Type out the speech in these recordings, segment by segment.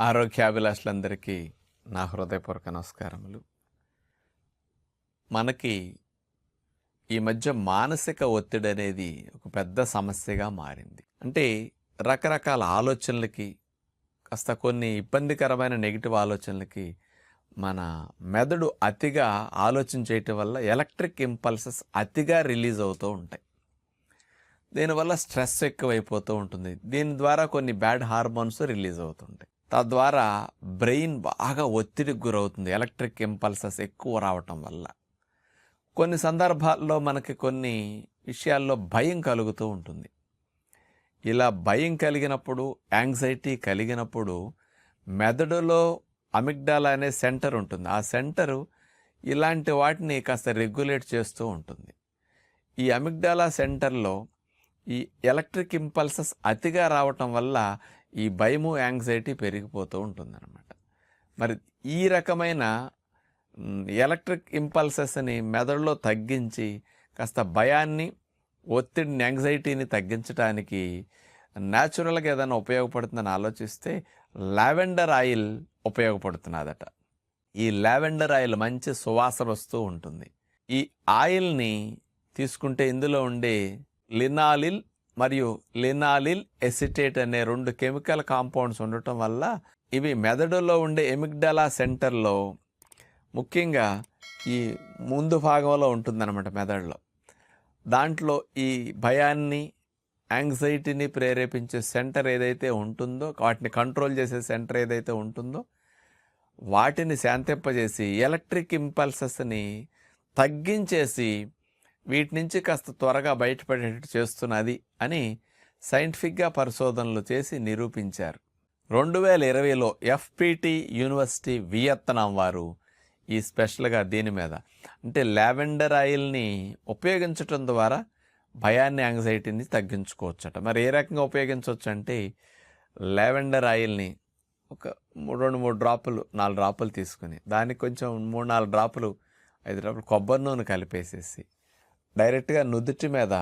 ఆరోగ్యాభిలాషులందరికీ నా హృదయపూర్వక నమస్కారములు. మనకి ఈ మధ్య మానసిక ఒత్తిడి అనేది ఒక పెద్ద సమస్యగా మారింది. అంటే రకరకాల ఆలోచనలకి కాస్త కొన్ని ఇబ్బందికరమైన నెగిటివ్ ఆలోచనలకి మన మెదడు అతిగా ఆలోచన చేయటం వల్ల ఎలక్ట్రిక్ ఇంపల్సెస్ అతిగా రిలీజ్ అవుతూ ఉంటాయి. దీనివల్ల స్ట్రెస్ ఎక్కువైపోతూ ఉంటుంది. దీని ద్వారా కొన్ని బ్యాడ్ హార్మోన్స్ రిలీజ్ అవుతుంటాయి. తద్వారా బ్రెయిన్ బాగా ఒత్తిడికి గురవుతుంది. ఎలక్ట్రిక్ ఇంపల్సెస్ ఎక్కువ రావటం వల్ల. కొన్ని సందర్భాల్లో మనకి కొన్ని విషయాల్లో భయం కలుగుతూ ఉంటుంది. ఇలా భయం కలిగినప్పుడు యాంగ్జైటీ కలిగినప్పుడు మెదడులో అమిగ్డాల అనే సెంటర్ ఉంటుంది. ఆ సెంటరు ఇలాంటి వాటిని కాస్త రెగ్యులేట్ చేస్తూ ఉంటుంది. ఈ అమిగ్డాలా సెంటర్లో ఈ ఎలక్ట్రిక్ ఇంపల్సెస్ అతిగా రావటం వల్ల ఈ భయము యాంగ్జైటీ పెరిగిపోతూ ఉంటుందన్నమాట. మరి ఈ రకమైన ఎలక్ట్రిక్ ఇంపల్సెస్ని మెదడులో తగ్గించి కాస్త భయాన్ని ఒత్తిడిని యాంగ్జైటీని తగ్గించడానికి న్యాచురల్గా ఏదైనా ఉపయోగపడుతుందని ఆలోచిస్తే లావెండర్ ఆయిల్ ఉపయోగపడుతున్నదట. ఈ లావెండర్ ఆయిల్ మంచి సువాసన వస్తూ ఉంటుంది. ఈ ఆయిల్ని తీసుకుంటే ఇందులో ఉండే లినాలిల్ మరియు లినాలిల్ ఎసిటేట్ అనే రెండు కెమికల్ కాంపౌండ్స్ ఉండటం వల్ల ఇవి మెదడులో ఉండే ఎమిగ్డలా సెంటర్లో ముఖ్యంగా ఈ ముందు భాగంలో ఉంటుందన్నమాట మెదడులో. దాంట్లో ఈ భయాన్ని యాంగ్జైటీని ప్రేరేపించే సెంటర్ ఏదైతే ఉంటుందో వాటిని కంట్రోల్ చేసే సెంటర్ ఏదైతే ఉంటుందో వాటిని శాంతింపజేసి ఎలక్ట్రిక్ ఇంపల్సెస్ని తగ్గించేసి వీటి నుంచి కాస్త త్వరగా బయటపడేటట్టు చేస్తున్నది అని సైంటిఫిక్గా పరిశోధనలు చేసి నిరూపించారు. రెండు వేల ఇరవైలో ఎఫ్పిటి యూనివర్సిటీ వియత్నాం వారు ఈ స్పెషల్గా దీని మీద అంటే లావెండర్ ఆయిల్ని ఉపయోగించటం ద్వారా భయాన్ని యాంగ్జైటీని తగ్గించుకోవచ్చట. మరి ఏ రకంగా ఉపయోగించవచ్చు అంటే లావెండర్ ఆయిల్ని ఒక మూడు రెండు మూడు డ్రాపులు నాలుగు డ్రాపులు తీసుకుని దానికి కొంచెం మూడు నాలుగు డ్రాపులు ఐదు డ్రాపులు కొబ్బరి నూనె కలిపేసేసి డైరెక్ట్గా నుదుటి మీద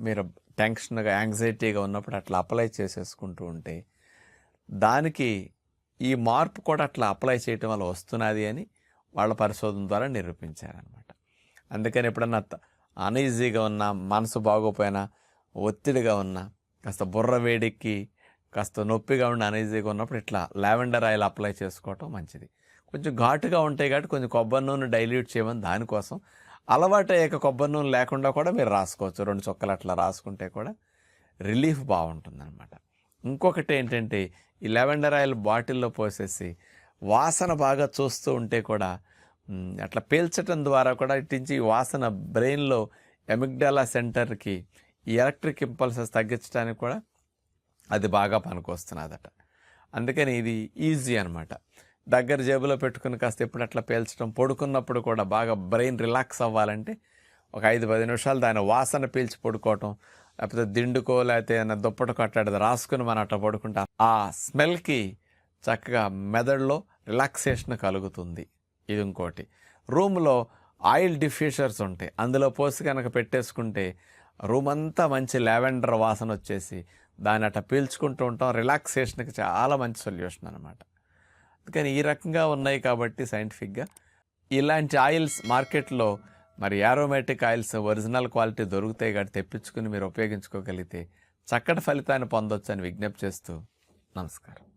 మీరు టెన్షన్గా యాంగ్జైటీగా ఉన్నప్పుడు అట్లా అప్లై చేసేసుకుంటూ ఉంటే దానికి ఈ మార్పు కూడా అట్లా అప్లై చేయటం వల్ల వస్తున్నది అని వాళ్ళ పరిశోధన ద్వారా నిరూపించారనమాట అందుకని ఎప్పుడన్నా అన్ఈజీగా ఉన్నా మనసు బాగోపోయినా ఒత్తిడిగా ఉన్నా కాస్త బుర్ర వేడికి కాస్త నొప్పిగా ఉండి అనీజీగా ఉన్నప్పుడు ఇట్లా లావెండర్ ఆయిల్ అప్లై చేసుకోవటం మంచిది. కొంచెం ఘాటుగా ఉంటాయి కాబట్టి కొంచెం కొబ్బరి నూనె డైల్యూట్ చేయమని దానికోసం అలవాటు అయ్యాక కొబ్బరి నూనె లేకుండా కూడా మీరు రాసుకోవచ్చు. రెండు చొక్కలు అట్లా రాసుకుంటే కూడా రిలీఫ్ బాగుంటుందన్నమాట. ఇంకొకటి ఏంటంటే ఈ లెవెండర్ ఆయిల్ బాటిల్లో పోసేసి వాసన బాగా చూస్తూ ఉంటే కూడా అట్లా పీల్చటం ద్వారా కూడా ఇట్టించి వాసన బ్రెయిన్లో ఎమిగ్డాలా సెంటర్కి ఈ ఎలక్ట్రిక్ ఇంపల్సెస్ తగ్గించడానికి కూడా అది బాగా పనికొస్తున్నదట. అందుకని ఇది ఈజీ అనమాట దగ్గర జేబులో పెట్టుకుని కాస్త ఎప్పుడు అట్లా పేల్చడం పడుకున్నప్పుడు కూడా బాగా బ్రెయిన్ రిలాక్స్ అవ్వాలంటే ఒక ఐదు పది నిమిషాలు దాని వాసన పీల్చి పడుకోవటం లేకపోతే దిండుకో లేకపోతే ఏదైనా దుప్పట కట్టాడు రాసుకుని మనం అట్లా పడుకుంటాం ఆ స్మెల్కి చక్కగా మెదడులో రిలాక్సేషన్ కలుగుతుంది. ఇది ఇంకోటి. రూమ్లో ఆయిల్ డిఫ్యూషర్స్ ఉంటాయి. అందులో పోసి కనుక పెట్టేసుకుంటే రూమ్ అంతా మంచి లావెండర్ వాసన వచ్చేసి దాన్ని అట్లా పీల్చుకుంటూ ఉంటాం. రిలాక్సేషన్కి చాలా మంచి సొల్యూషన్ అనమాట అందుకని ఈ రకంగా ఉన్నాయి కాబట్టి సైంటిఫిక్గా ఇలాంటి ఆయిల్స్ మార్కెట్లో మరి యారోమేటిక్ ఆయిల్స్ ఒరిజినల్ క్వాలిటీ దొరుకుతాయి కాబట్టి తెప్పించుకుని మీరు ఉపయోగించుకోగలిగితే చక్కటి ఫలితాన్ని పొందొచ్చు అని విజ్ఞప్తి చేస్తూ నమస్కారం.